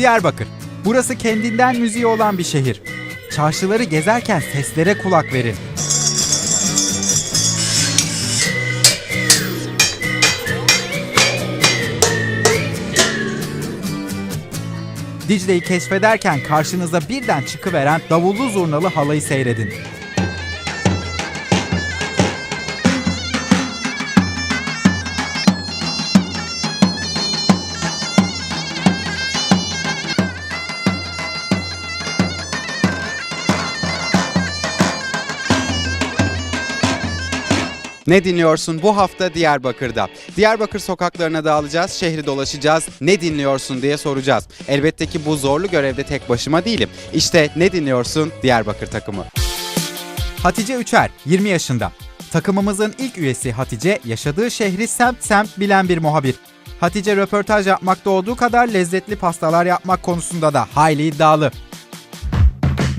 Diyarbakır. Burası kendinden müziği olan bir şehir. Çarşıları gezerken seslere kulak verin. Dicle'yi keşfederken karşınıza birden çıkıveren davullu zurnalı halayı seyredin. Ne dinliyorsun bu hafta Diyarbakır'da? Diyarbakır sokaklarına dağılacağız, şehri dolaşacağız. Ne dinliyorsun diye soracağız. Elbette ki bu zorlu görevde tek başıma değilim. İşte ne dinliyorsun Diyarbakır takımı. Hatice Üçer, 20 yaşında. Takımımızın ilk üyesi Hatice, yaşadığı şehri semt semt bilen bir muhabir. Hatice röportaj yapmakta olduğu kadar lezzetli pastalar yapmak konusunda da hayli iddialı.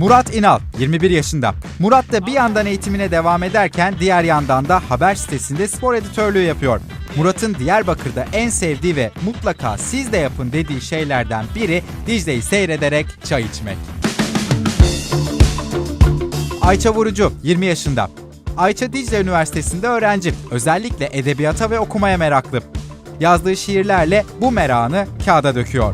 Murat İnal, 21 yaşında. Murat da bir yandan eğitimine devam ederken diğer yandan da haber sitesinde spor editörlüğü yapıyor. Murat'ın Diyarbakır'da en sevdiği ve mutlaka siz de yapın dediği şeylerden biri Dicle'yi seyrederek çay içmek. Ayça Vurucu, 20 yaşında. Ayça Dicle Üniversitesi'nde öğrenci. Özellikle edebiyata ve okumaya meraklı. Yazdığı şiirlerle bu merakını kağıda döküyor.